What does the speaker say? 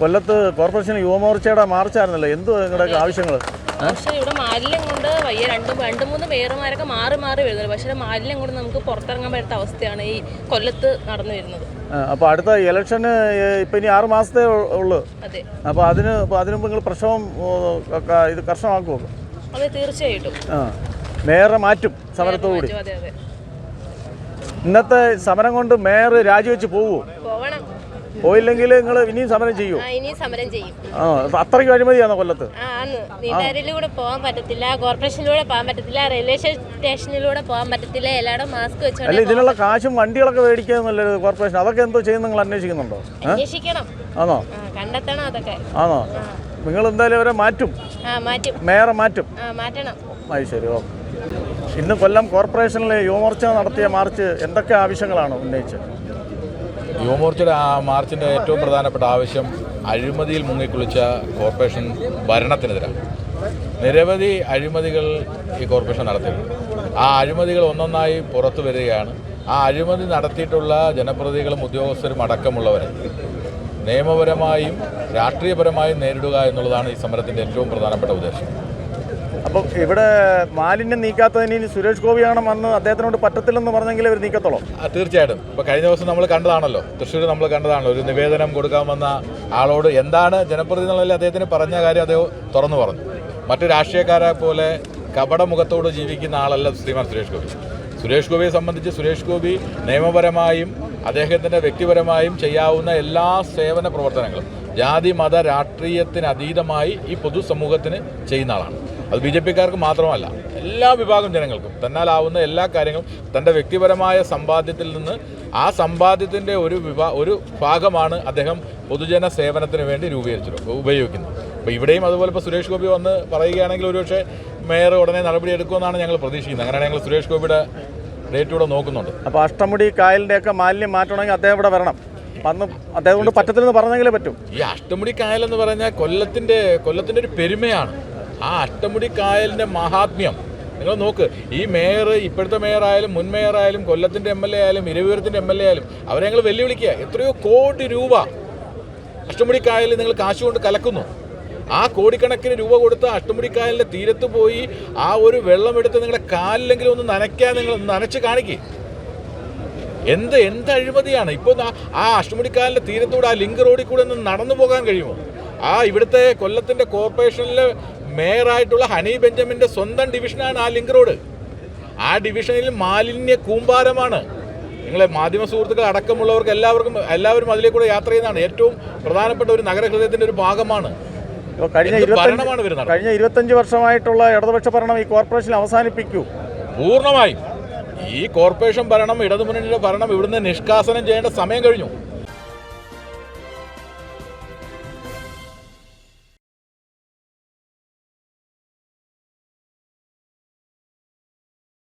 കൊല്ലത്ത് കോർപ്പറേഷൻ യുവമോർച്ചയുടെ മാർച്ചായിരുന്നല്ലോ. എന്ത് നിങ്ങളുടെ ആവശ്യങ്ങൾ പക്ഷേ ഇവിടെ മാലിന്യം കൊണ്ട് വയ്യ. രണ്ടും രണ്ട് മൂന്ന് മേയർമാരൊക്കെ മാറി മാറി വരുന്നത് പക്ഷേ മാലിന്യം കൊണ്ട് നമുക്ക് പുറത്തിറങ്ങാൻ പറ്റാത്ത അവസ്ഥയാണ് ഈ കൊല്ലത്ത് നടന്നു വരുന്നത്. അപ്പോൾ അടുത്ത ഇലക്ഷന് ഇപ്പൊ ഇനി ആറ് മാസത്തേ ഉള്ളു. അപ്പോൾ അതിന് അതിനു മുമ്പ് നിങ്ങൾ പ്രശ്നവും ഇത് കർശനമാക്കുമോ അതെ തീർച്ചയായിട്ടും. ആ മേയറെ മാറ്റും സമരത്തോടുകൂടി. ഇന്നത്തെ സമരം കൊണ്ട് മേയർ രാജിവെച്ച് പോവുമോ പോയില്ലെങ്കിൽ നിങ്ങൾ ഇനിയും സമരം ചെയ്യൂ. ആ ഇനി സമരം ചെയ്യും. ആ അത്രയ്ക്ക് അഴിമതിയാണോ കൊല്ലത്ത്? ആണ് പോകാൻ പറ്റത്തില്ല കോർപ്പറേഷനിലൂടെ പോകാൻ പറ്റത്തില്ല റെയിൽവേ സ്റ്റേഷനിലൂടെ പോകാൻ പറ്റത്തില്ല എല്ലാവരും മാസ്ക് അല്ല ഇതിനുള്ള കാശും വണ്ടികളൊക്കെ മേടിക്കുക കോർപ്പറേഷൻ? അതൊക്കെ എന്തോ ചെയ്യുന്ന നിങ്ങൾ അന്വേഷിക്കുന്നുണ്ടോ? അന്വേഷിക്കണം. ആണോ കണ്ടെത്തണം അതൊക്കെ. ആണോ നിങ്ങൾ എന്തായാലും അവരെ മാറ്റും. മാറ്റും. മേയറെ മാറ്റും. മാറ്റണം. അത് ശരി ഓക്കെ ഇന്ന് കൊല്ലം കോർപ്പറേഷനിലെ യുവമോർച്ച നടത്തിയ മാർച്ച് എന്തൊക്കെ ആവശ്യങ്ങളാണ് ഉന്നയിച്ചത്? യുവമോർച്ചയുടെ ആ മാർച്ചിന്റെ ഏറ്റവും പ്രധാനപ്പെട്ട ആവശ്യം അഴിമതിയിൽ മുങ്ങിക്കുളിച്ച കോർപ്പറേഷൻ ഭരണത്തിനെതിരാണ്. നിരവധി അഴിമതികൾ ഈ കോർപ്പറേഷൻ നടത്തിയിട്ടുണ്ട്. ആ അഴിമതികൾ ഒന്നൊന്നായി പുറത്തു വരികയാണ്. ആ അഴിമതി നടത്തിയിട്ടുള്ള ജനപ്രതിനിധികളും ഉദ്യോഗസ്ഥരും അടക്കമുള്ളവരെ നിയമപരമായും രാഷ്ട്രീയപരമായും നേരിടുക എന്നുള്ളതാണ് ഈ സമരത്തിന്റെ ഏറ്റവും പ്രധാനപ്പെട്ട ഉദ്ദേശം. അപ്പം ഇവിടെ മാലിന്യം നീക്കാത്തതിന് സുരേഷ് ഗോപിയാണ് വന്ന് അദ്ദേഹത്തിനോട് പറ്റത്തില്ലെന്ന് പറഞ്ഞെങ്കിൽ അവർ നീക്കത്തോളൂ തീർച്ചയായിട്ടും. ഇപ്പോൾ കഴിഞ്ഞ ദിവസം നമ്മൾ കണ്ടതാണല്ലോ. തൃശ്ശൂർ നമ്മൾ കണ്ടതാണല്ലോ ഒരു നിവേദനം കൊടുക്കാൻ വന്ന ആളോട് എന്താണ് ജനപ്രതിനിധികളിൽ അദ്ദേഹത്തിന് പറഞ്ഞ കാര്യം അദ്ദേഹം തുറന്നു പറഞ്ഞു. മറ്റു രാഷ്ട്രീയക്കാരെ പോലെ കപടമുഖത്തോട് ജീവിക്കുന്ന ആളല്ല ശ്രീമാൻ സുരേഷ് ഗോപി. സുരേഷ് ഗോപിയെ സംബന്ധിച്ച് സുരേഷ് ഗോപി നിയമപരമായും അദ്ദേഹത്തിന്റെ വ്യക്തിപരമായും ചെയ്യാവുന്ന എല്ലാ സേവന പ്രവർത്തനങ്ങളും ജാതി മത രാഷ്ട്രീയത്തിന് അതീതമായി ഈ പൊതുസമൂഹത്തിന് ചെയ്യുന്ന ആളാണ്. അത് ബി ജെ പിക്കാർക്ക് മാത്രമല്ല എല്ലാ വിഭാഗം ജനങ്ങൾക്കും തന്നാലാവുന്ന എല്ലാ കാര്യങ്ങളും തന്റെ വ്യക്തിപരമായ സമ്പാദ്യത്തിൽ നിന്ന് ആ സമ്പാദ്യത്തിന്റെ ഒരു വിഭാ ഒരു ഭാഗമാണ് അദ്ദേഹം പൊതുജന സേവനത്തിന് വേണ്ടി രൂപീകരിച്ചത് ഉപയോഗിക്കുന്നത്. അപ്പോൾ ഇവിടെയും അതുപോലെ ഇപ്പോൾ സുരേഷ് ഗോപി വന്ന് പറയുകയാണെങ്കിൽ ഒരുപക്ഷെ മേയർ ഉടനെ നടപടി എടുക്കുമെന്നാണ് ഞങ്ങൾ പ്രതീക്ഷിക്കുന്നത്. അങ്ങനെയാണ് ഞങ്ങൾ സുരേഷ് ഗോപിയുടെ ഡേറ്റ് കൂടെ നോക്കുന്നുണ്ട്. അപ്പോൾ അഷ്ടമുടി കായലിന്റെയൊക്കെ മാലിന്യം മാറ്റണമെങ്കിൽ അദ്ദേഹം ഇവിടെ വരണം. വന്ന് അദ്ദേഹം കൊണ്ട് പറ്റത്തില്ലെന്ന് പറഞ്ഞെങ്കിലേ പറ്റും. ഈ അഷ്ടമുടി കായൽ എന്ന് പറഞ്ഞാൽ കൊല്ലത്തിന്റെ കൊല്ലത്തിന്റെ ഒരു പെരുമയാണ്. ആ അഷ്ടമുടി കായലിന്റെ മഹാത്മ്യം. നിങ്ങൾ നോക്ക് ഈ മേയർ ഇപ്പോഴത്തെ മേയർ ആയാലും മുൻ മേയർ ആയാലും കൊല്ലത്തിന്റെ എം എൽ എ ആയാലും ഇരവിപുരത്തിന്റെ എം എൽ എ ആയാലും അവരെ ഞങ്ങൾ വെല്ലുവിളിക്കുക. എത്രയോ കോടി രൂപ അഷ്ടമുടി കായലിൽ നിങ്ങൾ കാശ് കൊണ്ട് കലക്കുന്നു. ആ കോടിക്കണക്കിന് രൂപ കൊടുത്ത് അഷ്ടമുടി കായലിന്റെ തീരത്ത് പോയി ആ ഒരു വെള്ളം എടുത്ത് നിങ്ങളുടെ കാലിലെങ്കിലും ഒന്ന് നനയ്ക്കാൻ നിങ്ങൾ നനച്ച് കാണിക്കുക എന്ത് എന്ത് അഴിമതിയാണ്? ഇപ്പോൾ ആ അഷ്ടമുടിക്കാലിന്റെ തീരത്തൂടെ ആ ലിങ്ക് റോഡിൽ കൂടെ ഒന്ന് നടന്നു പോകാൻ കഴിയുമോ? ആ ഇവിടുത്തെ കൊല്ലത്തിന്റെ കോർപ്പറേഷനിലെ മേയറായിട്ടുള്ള ഹണി ബെഞ്ചമിന്റെ സ്വന്തം ഡിവിഷനാണ് ആ ലിങ്ക് റോഡ്. ആ ഡിവിഷനിൽ മാലിന്യ കൂമ്പാരമാണ്. നിങ്ങളെ മാധ്യമ സുഹൃത്തുക്കൾ അടക്കമുള്ളവർക്ക് എല്ലാവർക്കും എല്ലാവരും അതിലേക്കൂടെ യാത്ര ചെയ്യുന്നതാണ് ഏറ്റവും പ്രധാനപ്പെട്ട ഒരു നഗരഹൃദയത്തിന്റെ ഒരു ഭാഗമാണ്. കഴിഞ്ഞ കഴിഞ്ഞ ഇരുപത്തഞ്ച് വർഷമായിട്ടുള്ള ഇടതുപക്ഷ ഭരണം ഈ കോർപ്പറേഷൻ അവസാനിപ്പിക്കൂ. പൂർണമായും. ഈ കോർപ്പറേഷൻ ഭരണം ഇടതുമുന്നണിയുടെ ഭരണം ഇവിടുന്ന് നിഷ്കാസനം ചെയ്യേണ്ട സമയം കഴിഞ്ഞു.